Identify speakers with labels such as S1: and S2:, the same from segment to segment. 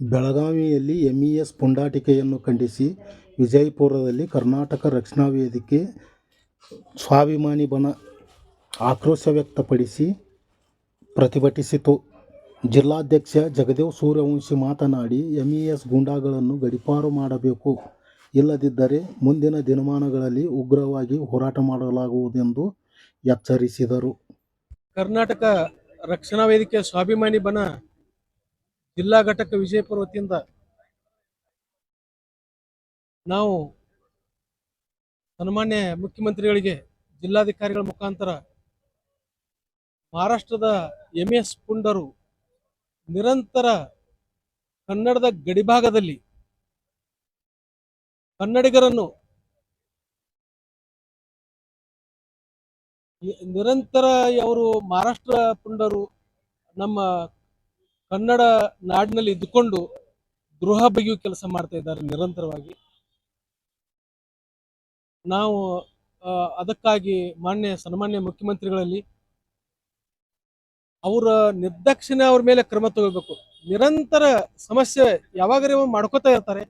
S1: ಬೆಳಗಾವಿಯಲ್ಲಿ ಎಂಇಎಸ್ ಪುಂಡಾಟಿಕೆಯನ್ನು ಖಂಡಿಸಿ ವಿಜಯಪುರದಲ್ಲಿ ಕರ್ನಾಟಕ ರಕ್ಷಣಾ ವೇದಿಕೆ ಸ್ವಾಭಿಮಾನಿ ಬನ ಆಕ್ರೋಶ ವ್ಯಕ್ತಪಡಿಸಿ ಪ್ರತಿಭಟಿಸಿತು. ಜಿಲ್ಲಾಧ್ಯಕ್ಷ ಜಗದೇವ್ ಸೂರ್ಯವಂಶಿ ಮಾತನಾಡಿ ಎಂಇಎಸ್ ಗೂಂಡಾಗಳನ್ನು ಗಡಿಪಾರು ಮಾಡಬೇಕು. ಇಲ್ಲದಿದ್ದರೆ ಮುಂದಿನ ದಿನಮಾನಗಳಲ್ಲಿ ಉಗ್ರವಾಗಿ ಹೋರಾಟ ಮಾಡಲಾಗುವುದೆಂದು ಎಚ್ಚರಿಸಿದರು.
S2: ಕರ್ನಾಟಕ ರಕ್ಷಣಾ ವೇದಿಕೆ ಸ್ವಾಭಿಮಾನಿ ಬನ ಜಿಲ್ಲಾ ಘಟಕ ವಿಜಯಪುರ ವತಿಯಿಂದ ನಾವು ಸನ್ಮಾನ್ಯ ಮುಖ್ಯಮಂತ್ರಿಗಳಿಗೆ, ಜಿಲ್ಲಾಧಿಕಾರಿಗಳ ಮುಖಾಂತರ ಮಹಾರಾಷ್ಟ್ರದ ಎಂ ಎಸ್ ಪುಂಡರು ನಿರಂತರ ಕನ್ನಡದ ಗಡಿಭಾಗದಲ್ಲಿ ಕನ್ನಡಿಗರನ್ನು ನಿರಂತರ ಅವರು ಮಹಾರಾಷ್ಟ್ರ ಪುಂಡರು ನಮ್ಮ ಕನ್ನಡ ನಾಡಿನಲ್ಲಿ ಇದ್ದುಕೊಂಡು ಗೃಹ ಬಗೆಯು ಕೆಲಸ ಮಾಡ್ತಾ ಇದ್ದಾರೆ ನಿರಂತರವಾಗಿ. ನಾವು ಅದಕ್ಕಾಗಿ ಮಾನ್ಯ, ಸನ್ಮಾನ್ಯ ಮುಖ್ಯಮಂತ್ರಿಗಳಲ್ಲಿ ಅವರ ನಿರ್ದಕ್ಷಿಣೆ ಅವ್ರ ಮೇಲೆ ಕ್ರಮ ತಗೋಬೇಕು. ನಿರಂತರ ಸಮಸ್ಯೆ ಯಾವಾಗಲೇ ಮಾಡ್ಕೋತಾ ಇರ್ತಾರೆ.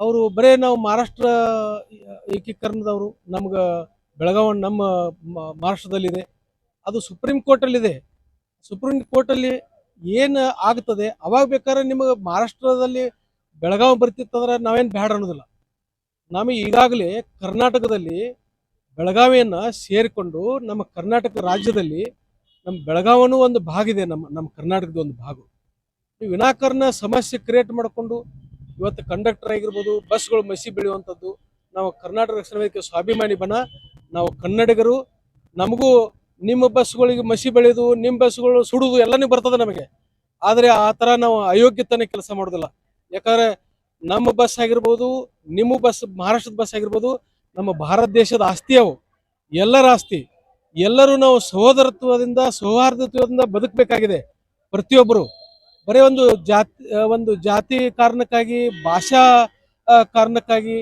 S2: ಅವರು ಬರೇ ನಾವು ಮಹಾರಾಷ್ಟ್ರ ಏಕೀಕರಣದವರು, ನಮ್ಗೆ ಬೆಳಗಾವಿ ನಮ್ಮ ಮಹಾರಾಷ್ಟ್ರದಲ್ಲಿದೆ. ಅದು ಸುಪ್ರೀಂ ಕೋರ್ಟಲ್ಲಿದೆ. ಸುಪ್ರೀಂ ಕೋರ್ಟಲ್ಲಿ ಏನು ಆಗ್ತದೆ? ಅವಾಗ ಬೇಕಾದ್ರೆ ನಿಮಗೆ ಮಹಾರಾಷ್ಟ್ರದಲ್ಲಿ ಬೆಳಗಾವಿ ಬರ್ತಿತ್ತಂದ್ರೆ ನಾವೇನು ಬ್ಯಾಡ ಅನ್ನೋದಿಲ್ಲ. ನಮಗೆ ಈಗಾಗಲೇ ಕರ್ನಾಟಕದಲ್ಲಿ ಬೆಳಗಾವಿಯನ್ನು ಸೇರಿಕೊಂಡು ನಮ್ಮ ಕರ್ನಾಟಕ ರಾಜ್ಯದಲ್ಲಿ ನಮ್ಮ ಬೆಳಗಾವನು ಒಂದು ಭಾಗ ಇದೆ, ನಮ್ಮ ನಮ್ಮ ಕರ್ನಾಟಕದ ಒಂದು ಭಾಗ ವಿನಾಕರ್ನ ಸಮಸ್ಯೆ ಕ್ರಿಯೇಟ್ ಮಾಡಿಕೊಂಡು ಇವತ್ತು ಕಂಡಕ್ಟರ್ ಆಗಿರ್ಬೋದು, ಬಸ್ಗಳು ಮಸಿ ಬೆಳೆಯುವಂಥದ್ದು, ನಾವು ಕರ್ನಾಟಕ ರಕ್ಷಣಾ ವೇದಿಕೆ ಸ್ವಾಭಿಮಾನಿ ಬನ ನಾವು ಕನ್ನಡಿಗರು, ನಮಗೂ ನಿಮ್ಮ ಬಸ್ಗಳಿಗೆ ಮಸಿ ಬೆಳೆದು, ನಿಮ್ಮ ಬಸ್ಗಳು ಸುಡುದು ಎಲ್ಲನೂ ಬರ್ತದೆ ನಮಗೆ. ಆದರೆ ಆ ಥರ ನಾವು ಅಯೋಗ್ಯತನ ಕೆಲಸ ಮಾಡೋದಿಲ್ಲ. ಯಾಕಂದ್ರೆ ನಮ್ಮ ಬಸ್ ಆಗಿರ್ಬೋದು, ನಿಮ್ಮ ಬಸ್, ಮಹಾರಾಷ್ಟ್ರದ ಬಸ್ ಆಗಿರ್ಬೋದು, ನಮ್ಮ ಭಾರತ ದೇಶದ ಆಸ್ತಿ ಅವು. ಎಲ್ಲರ ಆಸ್ತಿ. ಎಲ್ಲರೂ ನಾವು ಸಹೋದರತ್ವದಿಂದ, ಸೌಹಾರ್ದತ್ವದಿಂದ ಬದುಕಬೇಕಾಗಿದೆ. ಪ್ರತಿಯೊಬ್ಬರು. ಬರೀ ಒಂದು ಜಾತಿ ಒಂದು ಜಾತಿ ಕಾರಣಕ್ಕಾಗಿ, ಭಾಷಾ ಕಾರಣಕ್ಕಾಗಿ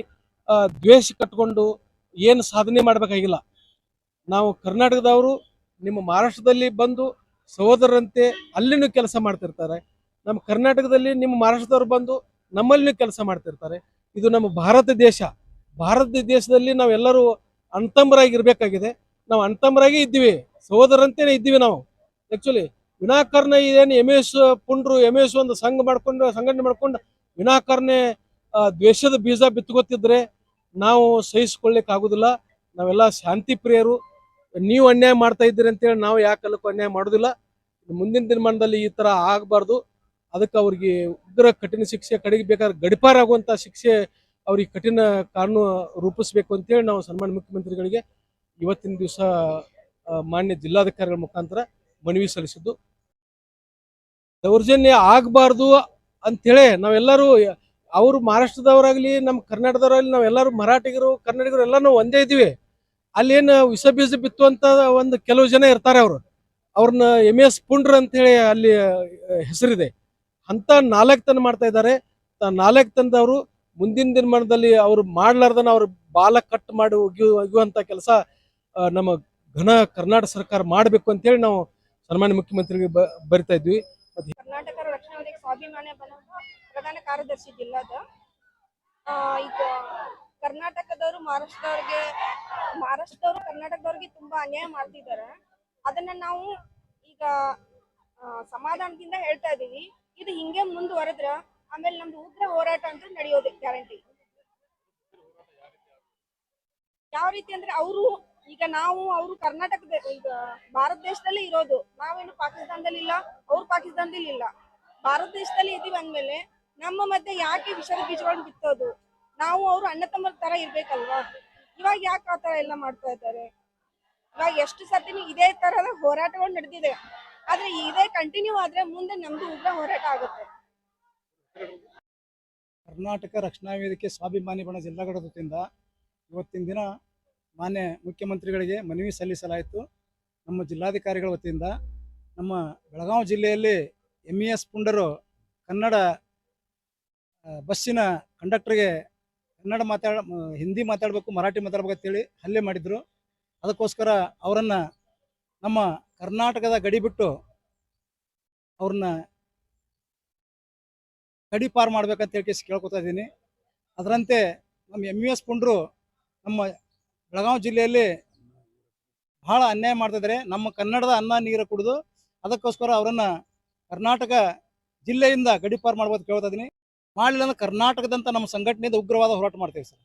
S2: ದ್ವೇಷ ಕಟ್ಕೊಂಡು ಏನು ಸಾಧನೆ ಮಾಡಬೇಕಾಗಿಲ್ಲ. ನಾವು ಕರ್ನಾಟಕದವರು ನಿಮ್ಮ ಮಹಾರಾಷ್ಟ್ರದಲ್ಲಿ ಬಂದು ಸಹೋದರರಂತೆ ಅಲ್ಲಿನೂ ಕೆಲಸ ಮಾಡ್ತಿರ್ತಾರೆ. ನಮ್ಮ ಕರ್ನಾಟಕದಲ್ಲಿ ನಿಮ್ಮ ಮಹಾರಾಷ್ಟ್ರದವ್ರು ಬಂದು ನಮ್ಮಲ್ಲಿನೂ ಕೆಲಸ ಮಾಡ್ತಿರ್ತಾರೆ. ಇದು ನಮ್ಮ ಭಾರತ ದೇಶ. ಭಾರತ ದೇಶದಲ್ಲಿ ನಾವೆಲ್ಲರೂ ಅಣ್ತಂಬರಾಗಿರ್ಬೇಕಾಗಿದೆ. ನಾವು ಅಣ್ತಂಬರಾಗಿ ಇದ್ದೀವಿ. ಸಹೋದರಂತೆಯೇ ಇದ್ದೀವಿ ನಾವು. ಆ್ಯಕ್ಚುಲಿ ವಿನಾಕಾರಣ ಏನು ಎಂ ಎಸ್ ಪುಂಡ್ರು ಎಂ ಎಸ್ ಒಂದು ಸಂಘ ಮಾಡ್ಕೊಂಡು, ಸಂಘಟನೆ ಮಾಡ್ಕೊಂಡು ವಿನಾಕಾರಣ ದ್ವೇಷದ ಬೀಜ ಬಿತ್ಕೋತಿದ್ರೆ ನಾವು ಸಹಿಸಿಕೊಳ್ಳಿಕ್ ಆಗುದಿಲ್ಲ. ನಾವೆಲ್ಲ ಶಾಂತಿ ಪ್ರಿಯರು. ನೀವು ಅನ್ಯಾಯ ಮಾಡ್ತಾ ಇದ್ದೀರಿ ಅಂತೇಳಿ ನಾವು ಯಾಕಲ್ಲಕ್ಕೂ ಅನ್ಯಾಯ ಮಾಡೋದಿಲ್ಲ. ಮುಂದಿನ ದಿನಮಾನದಲ್ಲಿ ಈ ತರ ಆಗಬಾರ್ದು. ಅದಕ್ಕೆ ಅವ್ರಿಗೆ ಉಗ್ರ ಕಠಿಣ ಶಿಕ್ಷೆ ಕಡೆಗೆ ಬೇಕಾದ್ರೆ ಗಡಿಪಾರ ಆಗುವಂತ ಶಿಕ್ಷೆ ಅವ್ರಿಗೆ ಕಠಿಣ ಕಾನೂನು ರೂಪಿಸ್ಬೇಕು ಅಂತೇಳಿ ನಾವು ಸನ್ಮಾನ್ಯ ಮುಖ್ಯಮಂತ್ರಿಗಳಿಗೆ ಇವತ್ತಿನ ದಿವಸ ಮಾನ್ಯ ಜಿಲ್ಲಾಧಿಕಾರಿಗಳ ಮುಖಾಂತರ ಮನವಿ ಸಲ್ಲಿಸಿದ್ದು. ದೌರ್ಜನ್ಯ ಆಗಬಾರ್ದು ಅಂತೇಳಿ ನಾವೆಲ್ಲರೂ ಅವರು ಮಹಾರಾಷ್ಟ್ರದವರಾಗ್ಲಿ ನಮ್ಮ ಕರ್ನಾಟಕದವರಾಗ್ಲಿ ನಾವೆಲ್ಲರೂ ಮರಾಠಿಗರು, ಕನ್ನಡಿಗರು ಎಲ್ಲ ನಾವು ಒಂದೇ ಇದ್ದೀವಿ. ಅಲ್ಲೇನು ವಿಷ ಬೀಜ ಬಿತ್ತುವಂತ ಒಂದು ಕೆಲವು ಜನ ಇರ್ತಾರೆ ಅವರು. ಅವ್ರನ್ನ ಎಂ ಎಸ್ ಪುಂಡ್ರ ಅಂತೇಳಿ ಅಲ್ಲಿ ಹೆಸರಿದೆ. ಅಂತ ನಾಲ್ಕು ಮಾಡ್ತಾ ಇದ್ದಾರೆ. ನಾಲ್ಕು ತಂದವರು ಮುಂದಿನ ದಿನಮಾನದಲ್ಲಿ ಅವ್ರು ಮಾಡ್ಲಾರ್ದನ ಅವ್ರ ಬಾಲ ಕಟ್ ಮಾಡಿ ಒಗಿಯು, ಒಗಿಯುವಂತ ಕೆಲಸ ನಮ್ಮ ಘನ ಕರ್ನಾಟಕ ಸರ್ಕಾರ ಮಾಡಬೇಕು ಅಂತೇಳಿ ನಾವು ಸನ್ಮಾನ್ಯ ಮುಖ್ಯಮಂತ್ರಿಗೆ ಬರಿತಾ ಇದ್ವಿ.
S3: ಪ್ರಧಾನ ಕಾರ್ಯದರ್ಶಿ ಜಿಲ್ಲಾದ ಈಗ ಕರ್ನಾಟಕದವರು ಮಹಾರಾಷ್ಟ್ರದವ್ರಿಗೆ, ಮಹಾರಾಷ್ಟ್ರದವರು ಕರ್ನಾಟಕದವ್ರಿಗೆ ತುಂಬಾ ಅನ್ಯಾಯ ಮಾಡ್ತಿದ್ದಾರೆ. ಅದನ್ನ ನಾವು ಈಗ ಸಮಾಧಾನದಿಂದ ಹೇಳ್ತಾ ಇದೀವಿ ಇದು ಹಿಂಗೆ ಮುಂದುವರೆದ್ರ ಆಮೇಲೆ ನಮ್ದು ಉಗ್ರ ಹೋರಾಟ ಅಂತೂ ನಡೆಯೋದು ಗ್ಯಾರಂಟಿ ಯಾವ ರೀತಿ ಅಂದ್ರೆ ಅವರು, ಈಗ ನಾವು, ಅವರು ಕರ್ನಾಟಕದ, ಈಗ ಭಾರತ ದೇಶದಲ್ಲಿ ಇರೋದು. ನಾವೇನು ಪಾಕಿಸ್ತಾನದಲ್ಲಿ ಇಲ್ಲ ಅವ್ರು ಪಾಕಿಸ್ತಾನದಲ್ಲಿ ಇಲ್ಲ ಭಾರತ ದೇಶದಲ್ಲಿ ಇದೀವಿ ಅಂದ್ಮೇಲೆ ನಮ್ಮ ಮಧ್ಯೆ ಯಾಕೆ ವಿಷದ ಬೀಜಗಳನ್ನ ಬಿತ್ತೋದು? ನಾವು ಅವರು ಅಣ್ಣ ತಮ್ಮರ ತರ ಇರ್ಬೇಕಲ್ವಾ? ಇವಾಗ ಯಾಕೆ ಆ ತರ ಎಲ್ಲ ಮಾಡ್ತಾ ಇದ್ದಾರೆ? ಇವಾಗ ಎಷ್ಟು ಸತಿನೂ ಇದೇ ತರದ ಹೋರಾಟಗಳು ನಡೆದಿದೆ. ಆದ್ರೆ ಇದೇ ಕಂಟಿನ್ಯೂ ಆದ್ರೆ ಮುಂದೆ ನಮ್ದು ಉಗ್ರ ಹೋರಾಟ ಆಗುತ್ತೆ.
S4: ಕರ್ನಾಟಕ ರಕ್ಷಣಾ ವೇದಿಕೆ ಸ್ವಾಭಿಮಾನಿ ಬಣ ಜಿಲ್ಲಾ ಘಟಕದಿಂದ ಇವತ್ತಿನ ದಿನ ಮಾನ್ಯ ಮುಖ್ಯಮಂತ್ರಿಗಳಿಗೆ ಮನವಿ ಸಲ್ಲಿಸಲಾಯಿತು. ನಮ್ಮ ಜಿಲ್ಲಾಧಿಕಾರಿಗಳ ವತಿಯಿಂದ ನಮ್ಮ ಬೆಳಗಾವಿ ಜಿಲ್ಲೆಯಲ್ಲಿ ಎಂ ಇ ಎಸ್ ಪುಂಡರು ಕನ್ನಡ ಬಸ್ಸಿನ ಕಂಡಕ್ಟರ್ಗೆ ಕನ್ನಡ ಮಾತಾಡ ಹಿಂದಿ ಮಾತಾಡಬೇಕು, ಮರಾಠಿ ಮಾತಾಡ್ಬೇಕು ಅಂತೇಳಿ ಹಲ್ಲೆ ಮಾಡಿದರು. ಅದಕ್ಕೋಸ್ಕರ ಅವರನ್ನು ನಮ್ಮ ಕರ್ನಾಟಕದ ಗಡಿ ಬಿಟ್ಟು ಅವ್ರನ್ನ ಗಡಿ ಪಾರು ಮಾಡ್ಬೇಕಂತ ಹೇಳಿ ಕೇಳ್ಕೊತಾ ಇದ್ದೀನಿ. ಅದರಂತೆ ನಮ್ಮ ಎಂ ಯು ಎಸ್ ಪುಂಡ್ರು ನಮ್ಮ ಬೆಳಗಾವಿ ಜಿಲ್ಲೆಯಲ್ಲಿ ಬಹಳ ಅನ್ಯಾಯ ಮಾಡ್ತಿದ್ದಾರೆ ನಮ್ಮ ಕನ್ನಡದ ಅನ್ನ, ನೀರು ಕುಡಿದು ಅದಕ್ಕೋಸ್ಕರ ಅವರನ್ನ ಕರ್ನಾಟಕ ಜಿಲ್ಲೆಯಿಂದ ಗಡಿಪಾರು ಮಾಡ್ಬೋದು ಕೇಳ್ತಾ ಇದ್ದೀನಿ. ಮಾಡಲಿಲ್ಲ ಅಂದ್ರೆ ಕರ್ನಾಟಕದಂತ ನಮ್ಮ ಸಂಘಟನೆಯಿಂದ ಉಗ್ರವಾದ ಹೋರಾಟ ಮಾಡ್ತೇವೆ ಸರ್.